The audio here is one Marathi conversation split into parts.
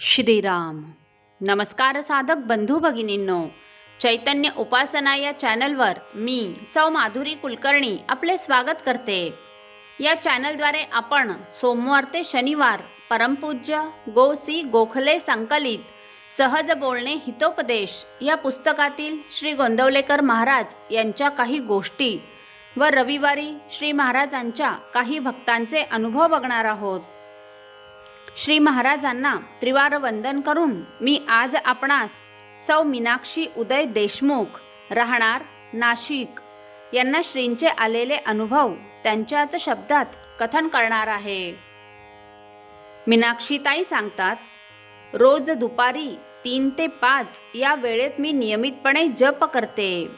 श्रीराम. नमस्कार साधक बंधू भगिनींनो. चैतन्य उपासना या चॅनलवर मी सौ माधुरी कुलकर्णी आपले स्वागत करते. या चॅनलद्वारे आपण सोमवार ते शनिवार परमपूज्य गो सी गोखले संकलित सहज बोलणे हितोपदेश या पुस्तकातील श्री गोंदवलेकर महाराज यांच्या काही गोष्टी व रविवारी श्री महाराजांच्या काही भक्तांचे अनुभव बघणार आहोत. श्री महाराजांना त्रिवार वंदन करून मी आज आपणास सौ मीनाक्षी उदय देशमुख राहणार नाशिक यांना श्रींचे आलेले अनुभव त्यांच्याच शब्दात कथन करणार आहे. मीनाक्षीताई सांगतात रोज दुपारी तीन ते पाच या वेळेत मी नियमितपणे जप करते.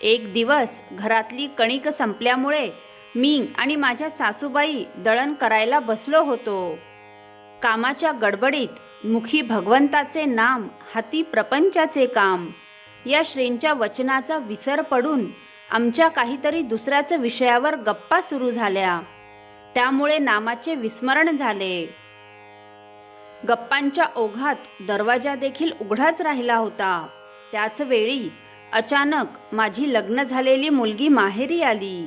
एक दिवस घरातली कणिक संपल्यामुळे मी आणि माझ्या सासूबाई दळण करायला बसलो होतो. कामाच्या गडबडीत मुखी भगवंताचे नाम हाती प्रपंचाचे काम. या श्रींच्या वचनाचा विसर पडून आमच्या काहीतरी दुसऱ्याच विषयावर गप्पा सुरू झाल्या. त्यामुळे नामाचे विस्मरण झाले. गप्पांच्या ओघात दरवाजा देखील उघडाच राहिला होता. त्याच वेळी अचानक माझी लग्न झालेली मुलगी माहेरी आली.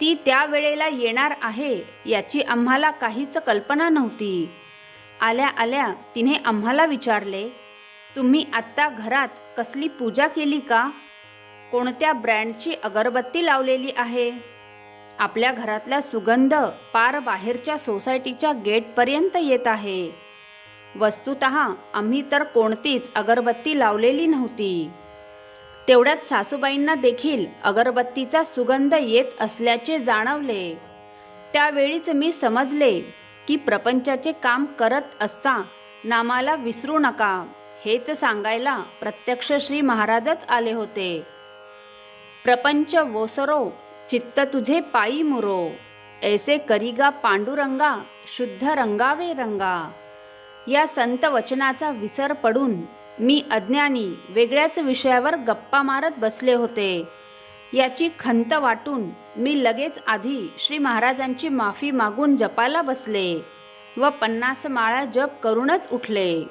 ती त्या वेळेला येणार आहे याची आम्हाला काहीच कल्पना नव्हती. आल्या आल्या तिने आम्हाला विचारले तुम्ही आत्ता घरात कसली पूजा केली का? कोणत्या ब्रँडची अगरबत्ती लावलेली आहे? आपल्या घरातला सुगंध पार बाहेरच्या सोसायटीच्या गेटपर्यंत येत आहे. वस्तुत आम्ही तर कोणतीच अगरबत्ती लावलेली नव्हती. तेवढ्यात सासूबाईंना देखील अगरबत्तीचा सुगंध येत असल्याचे जाणवले. त्यावेळीच मी समजले की प्रपंचाचे काम करत असता नामाला विसरू नका हेच सांगायला प्रत्यक्ष श्री महाराजच आले होते. प्रपंच वोसरो चित्त तुझे पायी मुरो ऐसे करिगा पांडुरंगा शुद्ध रंगावे रंगा. या संत वचनाचा विसर पडून मी अज्ञानी वेगळ्याच विषयावर गप्पा मारत बसले होते. याची खंत वाटून मी लगेच आधी श्री महाराजांची माफी मागून जपाला बसले व पन्नास माळा जप करूनच उठले.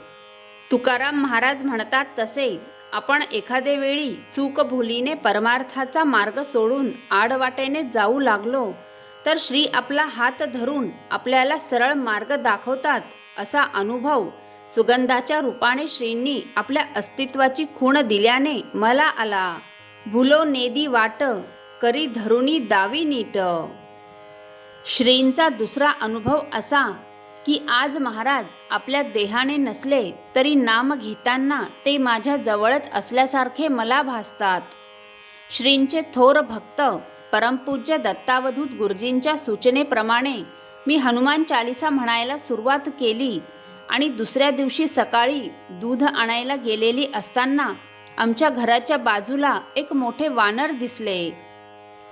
तुकाराम महाराज म्हणतात तसे आपण एखादे वेळी चूकभुलीने परमार्थाचा मार्ग सोडून आडवाटेने जाऊ लागलो तर श्री आपला हात धरून आपल्याला सरळ मार्ग दाखवतात असा अनुभव सुगंधाच्या रूपाने श्रींनी आपल्या अस्तित्वाची खूण दिल्याने मला आला. भुलो नेदी वाट करी धरुणी दावी नीट श्रींचा दुसरा अनुभव असा की आज महाराज आपल्या देहाने नसले तरी नाम घेताना ते माझ्या जवळच असल्यासारखे मला भासतात. श्रींचे थोर भक्त परमपूज्य दत्तावधूत गुरुजींच्या सूचनेप्रमाणे मी हनुमान चालिसा म्हणायला सुरुवात केली आणि दुसऱ्या दिवशी सकाळी दूध आणायला गेलेली असताना आमच्या घराच्या बाजूला एक मोठे वानर दिसले.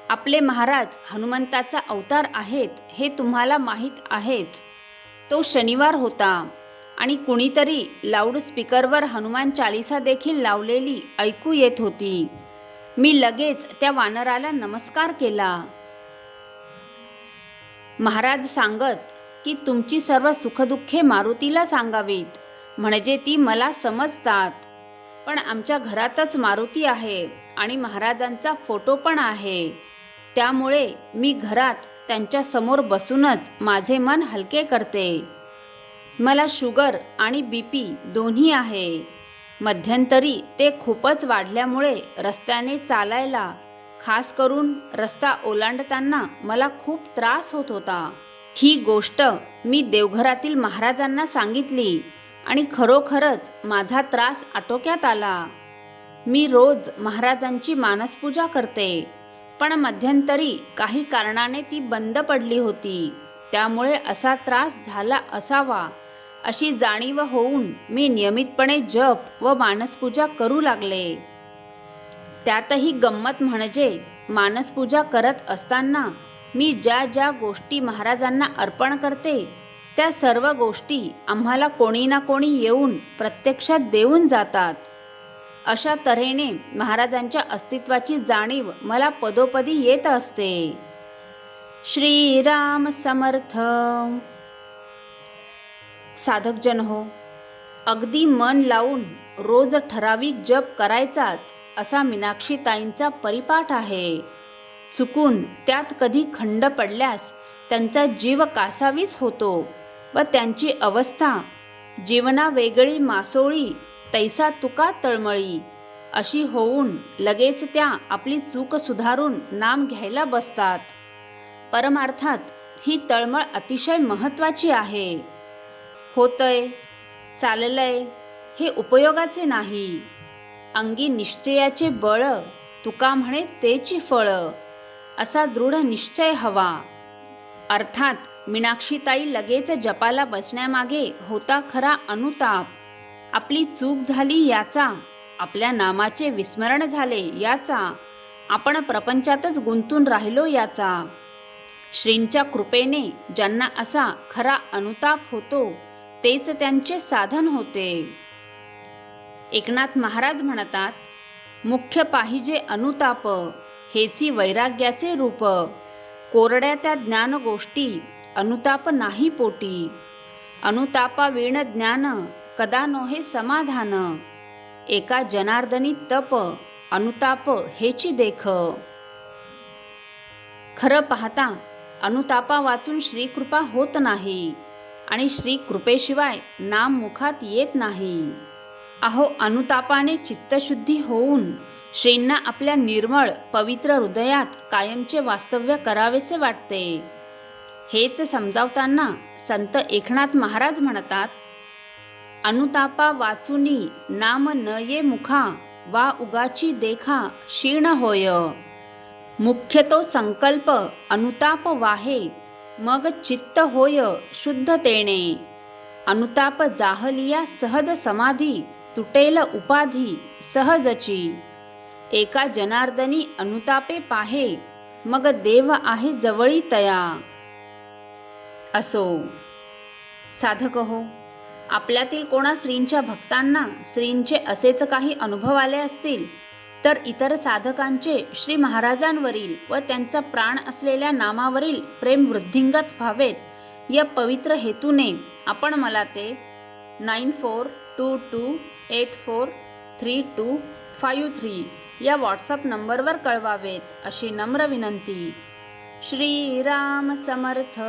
आपले महाराज हनुमंताचा अवतार आहेत हे तुम्हाला माहीत आहेच. तो शनिवार होता आणि कुणीतरी लाऊडस्पीकरवर हनुमान चालिसा देखील लावलेली ऐकू येत होती. मी लगेच त्या वानराला नमस्कार केला. महाराज सांगत की तुमची सर्व सुखदुःखे मारुतीला सांगावीत. म्हणजे ती मला समजतात. पण आमच्या घरातच मारुती आहे आणि महाराजांचा फोटो पण आहे. त्यामुळे मी घरात त्यांच्यासमोर बसूनच माझे मन हलके करते. मला शुगर आणि बी पी दोन्ही आहे. मध्यंतरी ते खूपच वाढल्यामुळे रस्त्याने चालायला खास करून रस्ता ओलांडताना मला खूप त्रास होत होता. ही गोष्ट मी देवघरातील महाराजांना सांगितली. आणि खरोखरच माझा त्रास आटोक्यात आला. मी रोज महाराजांची मानसपूजा करते पण मध्यंतरी काही कारणाने ती बंद पडली होती. त्यामुळे असा त्रास झाला असावा अशी जाणीव होऊन मी नियमितपणे जप व मानसपूजा करू लागले. त्यातही गंमत म्हणजे मानसपूजा करत असताना मी ज्या ज्या गोष्टी महाराजांना अर्पण करते त्या सर्व गोष्टी आम्हाला कोणी ना कोणी येऊन प्रत्यक्षात देऊन जातात. अशा तऱ्हेने महाराजांच्या अस्तित्वाची जाणीव मला पदोपदी येत असते. श्रीराम समर्थ. साधकजन हो अगदी मन लावून रोज ठराविक जप करायचाच असा मीनाक्षीताईंचा परिपाठ आहे. चुकून त्यात कधी खंड पडल्यास त्यांचा जीव कासावीस होतो. व त्यांची अवस्था. जीवना वेगळी मासोळी तैसा तुका तळमळी. अशी होऊन लगेच त्या आपली चूक सुधारून नाम घ्यायला बसतात. परमार्थात ही तळमळ अतिशय महत्त्वाची आहे. होतय चाललंय हे उपयोगाचे नाही. अंगी निश्चयाचे बळ तुका म्हणे तेची फळ. असा दृढ निश्चय हवा. अर्थात मीनाक्षीताई लगेच जपाला बसण्यामागे होता खरा अनुताप. आपली चूक झाली याचा आपल्या नामाचे विस्मरण झाले याचा आपण प्रपंचातच गुंतून राहिलो याचा. श्रींच्या कृपेने ज्यांना असा खरा अनुताप होतो तेच त्यांचे साधन होते. एकनाथ महाराज म्हणतात मुख्य पाहिजे अनुताप हेची वैराग्याचे रूप. कोरड्या त्या ज्ञान गोष्टी अनुताप नाही पोटी. अनुतापा विण ज्ञान कदा नोहे समाधान. एका जनार्दनी तप अनुताप हेची देख. खरं पाहता अनुतापा वाचून श्रीकृपा होत नाही आणि श्रीकृपेशिवाय नाम मुखात येत नाही. अहो अनुतापाने चित्तशुद्धी होऊन श्रींना आपल्या निर्मळ पवित्र हृदयात कायमचे वास्तव्य करावेसे वाटते. हेच समजावताना संत एकनाथ महाराज म्हणतात अनुतापा वाचुनी नाम न ये मुखा वा उगाची देखा क्षीण होय. मुख्य तो संकल्प अनुताप वाहे मग चित्त होय शुद्ध तेणे. अनुताप जाहलिया सहज समाधी तुटेल उपाधी सहजची. एका जनार्दनी अनुतापे पाहे मग देव आहे जवळी तया. असो. साधक हो आपल्यातील कोणा श्रींच्या भक्तांना श्रींचे असेच काही अनुभव आले असतील तर इतर साधकांचे श्री महाराजांवरील व त्यांचा प्राण असलेल्या नामावरील प्रेम वृद्धिंगत व्हावेत या पवित्र हेतूने आपण मला ते nine four two two eight four three two five three या व्हॉट्सअप नंबरवर कळवावेत अशी नम्र विनंती. श्रीराम समर्थ.